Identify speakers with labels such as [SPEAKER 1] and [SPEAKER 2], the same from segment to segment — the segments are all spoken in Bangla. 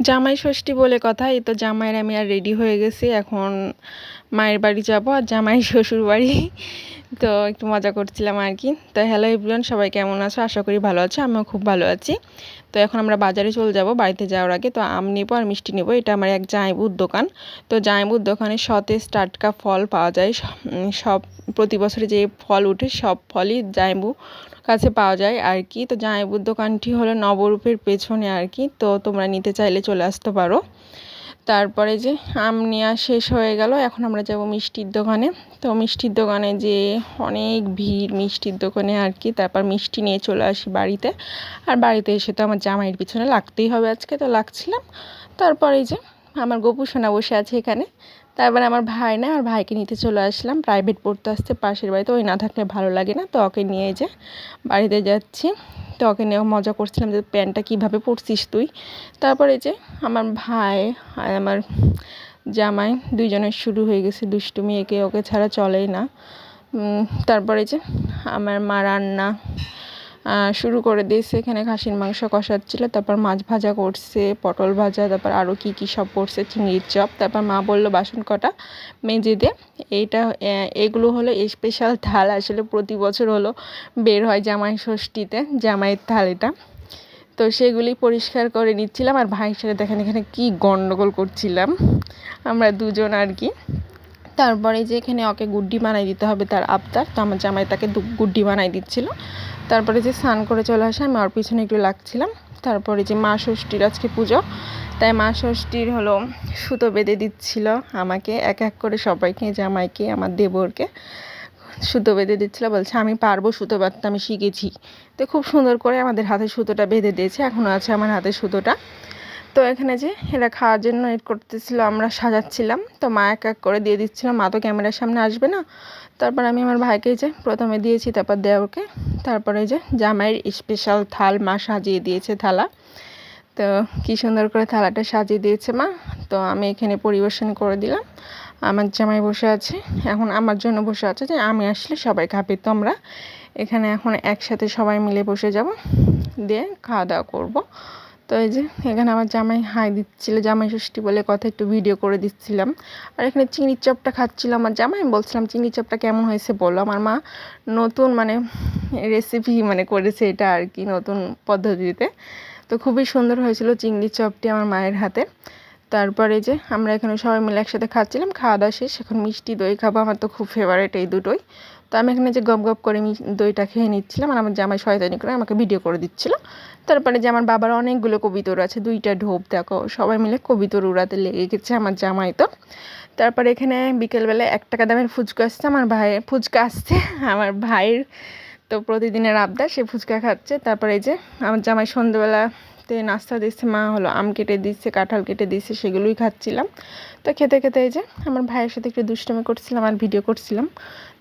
[SPEAKER 1] জামাই ষষ্ঠী বলে কথা এই তো জামাইয়ের আমি আর রেডি হয়ে গেছি। এখন মায়ের বাড়ি যাব আর জামাই শ্বশুর বাড়ি। তো একটু মজা করছিলাম আর কি। তো হ্যালো এভরিওয়ান সবাই কেমন আছো? আশা করি ভালো আছো, আমিও খুব ভালো আছি। তো এখন আমরা বাজারে চলে যাব, বাড়িতে যাওয়ার আগে। তো আম নেব আর মিষ্টি নেব, এটা আমার এক জাঁইবুর দোকান। তো জাঁইবুর দোকানে সতেজ টাটকা ফল পাওয়া যায়। সব প্রতি বছরে যে ফল উঠে, সব ফলই জাঁইবু কাছে পাওয়া যায় আর কি। তো জাঁইবুর দোকানটি হলো নবরূপের পেছনে আর কি। তো তোমরা নিতে চাইলে চলে আসতে পারো। তারপরে যে আম নেওয়া শেষ হয়ে গেল, এখন আমরা যাব মিষ্টির দোকানে। তো মিষ্টির দোকানে যে অনেক ভিড় মিষ্টির দোকানে আর কি, তারপর মিষ্টি নিয়ে চলে আসি বাড়িতে। আর বাড়িতে এসে তো আমার জামাইয়ের পিছনে লাগতেই হবে আজকে, তো লাগছিলাম। তারপরে যে আমার গোপু সোনা বসে আছে এখানে। তারপরে আমার ভাই না আর ভাইকে নিতে চলে আসলাম। প্রাইভেট পড়তে আসতে পাশের বাড়িতে, ওই না থাকলে ভালো লাগে না, তো ওকে নিয়ে যে বাড়িতে যাচ্ছি। তো ওকে নিয়ে মজা করছিলাম যে প্যান্টটা কীভাবে পরছিস তুই। তারপরে যে আমার ভাই আর আমার জামাই দুইজনের শুরু হয়ে গেছে দুষ্টুমি, একে ওকে ছাড়া চলেই না। তারপরে যে আমার মা রান্না শুরু করে দিয়েছে। এখানে খাসির মাংস কষাচ্ছিলো, তারপর মাছ ভাজা করছে, পটল ভাজা, তারপর আরও কী কী সব করছে, চিংড়ির চপ, তারপর মা বলল, বাসন কটা মেজে দে। এইটা এগুলো হলো স্পেশাল থাল। আসলে প্রতি বছর হলো বের হয় জামাই ষষ্ঠীতে, জামাইয়ের থাল এটা। তো সেগুলি পরিষ্কার করে নিচ্ছিলাম। আর ভাইয়ের সাথে দেখেন এখানে কী গণ্ডগোল করছিলাম। আমরা দুজন আর কি। তারপরে যে এখানে ওকে গুড্ডি বানাই দিতে হবে তার আবদার, তো আমার জামাই তাকে গুড্ডি বানাই দিচ্ছিল। তারপরে যে স্নান করে চলে আসে, আমি ওর পিছনে একটু লাগছিলাম। তারপরে যে মা ষষ্ঠীর আজকে পুজো, তাই মা ষষ্ঠীর হলো সুতো বেঁধে দিচ্ছিল আমাকে, এক এক করে সবাইকে, জামাইকে, আমার দেবরকে। সুতো বেঁধে দিচ্ছিল, বলছে, আমি পারব সুতো বাঁধতে, আমি শিখেছি। তো খুব সুন্দর করে আমাদের হাতে সুতোটা বেঁধে দিয়েছে এখনও আছে আমার হাতে সুতোটা। তো এখানে যে এরা খাওয়ার জন্য এড করতেছিল, আমরা সাজাচ্ছিলাম। তো মা এক এক করে দিয়ে দিচ্ছিলাম মা তো ক্যামেরার সামনে আসবে না। তারপর আমি আমার ভাইকে যে প্রথমে দিয়েছি, তারপর দেওয়াকে তারপরে যে জামাইয়ের স্পেশাল থাল মা সাজিয়ে দিয়েছে থালা। তো কী সুন্দর করে থালাটা সাজিয়ে দিয়েছে মা। তো আমি এখানে পরিবেশন করে দিলাম। আমার জামাই বসে আছে। এখন আমার জন্য বসে আছে যে আমি আসলে সবাই খাবে তো আমরা এখানে এখন একসাথে সবাই মিলে বসে যাব। দিয়ে খাওয়া দাওয়া করব। তো এই যে এখানে আমার জামাই হাই দিচ্ছিল, জামাই ষষ্ঠী বলে কথা একটু ভিডিও করে দিচ্ছিলাম। আর এখানে চিনির চপটা খাচ্ছিলাম আমার জামাই বলছিলাম, চিনির চপটা কেমন হয়েছে বলো? আমার মা নতুন মানে রেসিপি মানে করেছে এটা আর কি, নতুন পদ্ধতিতে। তো খুবই সুন্দর হয়েছিল চিংড়ি চপটি আমার মায়ের হাতে। তারপরে যে আমরা এখানে সবাই মিলে একসাথে খাচ্ছিলাম, খাওয়া দাওয়া শেষ, এখন মিষ্টি দই খাব, আমার তো খুব ফেভারিট এই দুটোই। তো আমি এখানে যে গপ গপ করে আমি দইটা খেয়ে নিচ্ছিলাম আর আমার জামাই শয়তানি করে আমাকে ভিডিও করে দিচ্ছিল। তারপরে যে আমার বাবার অনেকগুলো কবিতর আছে, দুইটা ঢোপ, দেখো, সবাই মিলে কবিতর উড়াতে লেগে গেছে আমার জামাই তো। তারপরে এখানে বিকেলবেলা এক টাকা দামের ফুচকা আসছে, আমার ভাইয়ের ফুচকা আসছে, আমার ভাইয়ের তো প্রতিদিনের আবদার, সে ফুচকা খাচ্ছে। তারপরে এই যে আমার জামাই সন্ধ্যেবেলা তে নাস্তা দিচ্ছে, মা হলো আম কেটে দিচ্ছে, কাঁঠাল কেটে দিচ্ছে, সেগুলোই খাচ্ছিলাম। তো খেতে খেতে এই যে আমার ভাইয়ের সাথে একটু দুষ্টমি করছিলাম আর ভিডিও করছিলাম।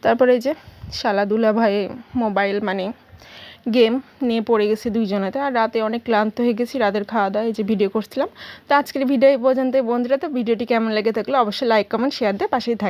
[SPEAKER 1] তারপরে এই যে শালাদুলা ভাই মোবাইল মানে গেম নিয়ে পড়ে গেছি দুইজনেতে। আর রাতে অনেক ক্লান্ত হয়ে গেছি, রাতের খাওয়া দাওয়া এই যে ভিডিও করছিলাম। তো আজকের ভিডিও পর্যন্ত বন্ধুরা। তো ভিডিওটি কেমন লেগে থাকলে অবশ্যই লাইক কমেন্ট শেয়ার দিয়ে পাশেই থাকে